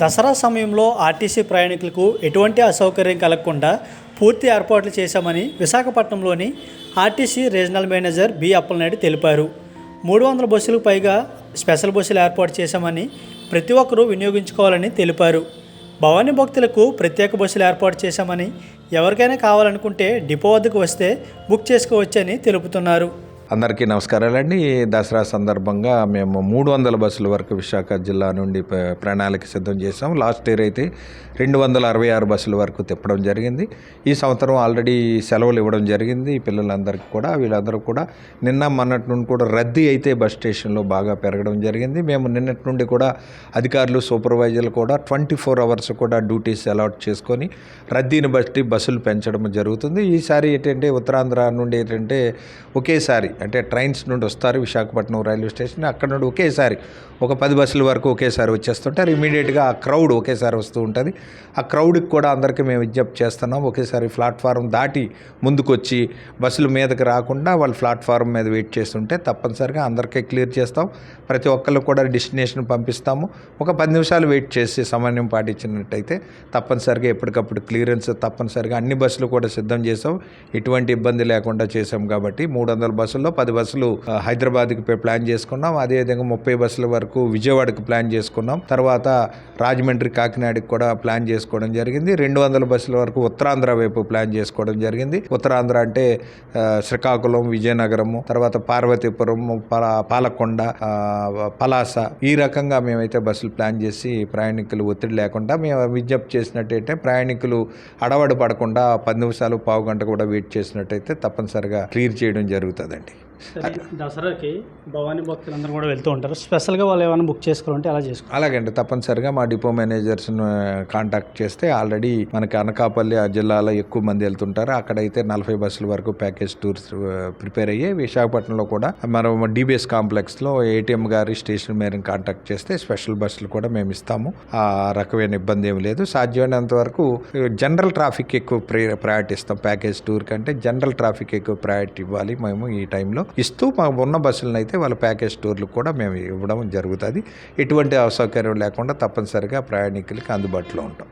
దసరా సమయంలో ఆర్టీసీ ప్రయాణికులకు ఎటువంటి అసౌకర్యం కలగకుండా పూర్తి ఏర్పాట్లు చేశామని విశాఖపట్నంలోని RTC regional manager B Appalanaidu తెలిపారు. మూడు వందల బస్సులకు పైగా స్పెషల్ బస్సులు ఏర్పాటు చేశామని ప్రతి ఒక్కరూ వినియోగించుకోవాలని తెలిపారు. భవానీ భక్తులకు ప్రత్యేక బస్సులు ఏర్పాటు చేశామని ఎవరికైనా కావాలనుకుంటే డిపో వద్దకు వస్తే బుక్ చేసుకోవచ్చని తెలుపుతున్నారు. అందరికీ నమస్కారాలండి. దసరా సందర్భంగా మేము మూడు వందల బస్సుల వరకు విశాఖ జిల్లా నుండి ప్రణాళిక సిద్ధం చేసాం లాస్ట్ ఇయర్ అయితే రెండు వందల అరవై ఆరు బస్సుల వరకు తిప్పడం జరిగింది. ఈ సంవత్సరం ఆల్రెడీ సెలవులు ఇవ్వడం జరిగింది. ఈ పిల్లలందరికీ కూడా వీళ్ళందరూ కూడా నిన్న మొన్నటి నుండి కూడా రద్దీ అయితే బస్ స్టేషన్లో బాగా పెరగడం జరిగింది. మేము నిన్నటి నుండి కూడా అధికారులు సూపర్వైజర్లు కూడా ట్వంటీ ఫోర్ అవర్స్ కూడా డ్యూటీస్ అలాట్ చేసుకొని రద్దీని బట్టి బస్సులు పెంచడం జరుగుతుంది. ఈసారి ఏంటంటే ఉత్తరాంధ్ర నుండి ఏంటంటే ఒకేసారి అంటే ట్రైన్స్ నుండి వస్తారు విశాఖపట్నం రైల్వే స్టేషన్. అక్కడ నుండి ఒకేసారి ఒక పది బస్సుల వరకు ఒకేసారి వచ్చేస్తుంటారు. ఇమీడియట్గా ఆ క్రౌడ్ ఒకేసారి వస్తూ ఉంటుంది. ఆ క్రౌడ్కి కూడా అందరికీ మేము విజ్ఞప్తి చేస్తున్నాం. ఒకేసారి ప్లాట్ఫారం దాటి ముందుకొచ్చి బస్సుల మీదకి రాకుండా వాళ్ళు ప్లాట్ఫారం మీద వెయిట్ చేస్తుంటే తప్పనిసరిగా అందరికీ క్లియర్ చేస్తాం. ప్రతి ఒక్కళ్ళు కూడా డెస్టినేషన్ పంపిస్తాము. ఒక పది నిమిషాలు వెయిట్ చేసి సమన్వయం పాటించినట్టయితే తప్పనిసరిగా ఎప్పటికప్పుడు క్లియరెన్స్ తప్పనిసరిగా అన్ని బస్సులు కూడా సిద్ధం చేసాం. ఎటువంటి ఇబ్బంది లేకుండా చేసాం కాబట్టి మూడు వందల బస్సులు బస్సుల్లో పది బస్సులు హైదరాబాద్కి ప్లాన్ చేసుకున్నాం. అదేవిధంగా ముప్పై బస్సుల వరకు విజయవాడకి ప్లాన్ చేసుకున్నాం. తర్వాత రాజమండ్రి కాకినాడకి కూడా ప్లాన్ చేసుకోవడం జరిగింది. రెండు వందల బస్సుల వరకు ఉత్తరాంధ్ర వైపు ప్లాన్ చేసుకోవడం జరిగింది. ఉత్తరాంధ్ర అంటే శ్రీకాకుళం విజయనగరము తర్వాత పార్వతీపురం పాలకొండ పలాస. ఈ రకంగా మేమైతే బస్సులు ప్లాన్ చేసి ప్రయాణికులు ఒత్తిడి లేకుండా మేము విజ్ఞప్తి చేసినట్టయితే ప్రయాణికులు అడవడి పడకుండా పది నిమిషాలు పావు గంట కూడా వెయిట్ చేసినట్టయితే తప్పనిసరిగా క్లియర్ చేయడం జరుగుతుందండి. దసరాకి భవానీ భక్తులందరూ కూడా వెళ్తూ ఉంటారు. స్పెషల్గా వాళ్ళు ఏమైనా బుక్ చేసుకోవాలంటే అలా చేసుకో. అలాగండి తప్పనిసరిగా మా డిపో మేనేజర్స్ను కాంటాక్ట్ చేస్తే ఆల్రెడీ మనకి అనకాపల్లి ఆ జిల్లాలో ఎక్కువ మంది వెళ్తుంటారు. అక్కడైతే నలభై బస్సుల వరకు ప్యాకేజ్ టూర్స్ ప్రిపేర్ అయ్యాయి విశాఖపట్నంలో కూడా మనం డిబిఎస్ కాంప్లెక్స్లో ఏటీఎం గారి స్టేషన్ మేరకు కాంటాక్ట్ చేస్తే స్పెషల్ బస్సులు కూడా మేము ఇస్తాము. ఆ రకమైన ఇబ్బంది ఏమి లేదు. సాధ్యమైనంత వరకు జనరల్ ట్రాఫిక్ ఎక్కువ ప్రయారిటీ ఇస్తాం. ప్యాకేజ్ టూర్ కంటే జనరల్ ట్రాఫిక్ ఎక్కువ ప్రయారిటీ ఇవ్వాలి మేము ఈ టైంలో. ఇస్తూ మాకు ఉన్న బస్సులను అయితే వాళ్ళ ప్యాకేజ్ టూర్లు కూడా మేము ఇవ్వడం జరుగుతుంది. ఎటువంటి అసౌకర్యం లేకుండా తప్పనిసరిగా ప్రయాణికులకి అందుబాటులో ఉంటాం.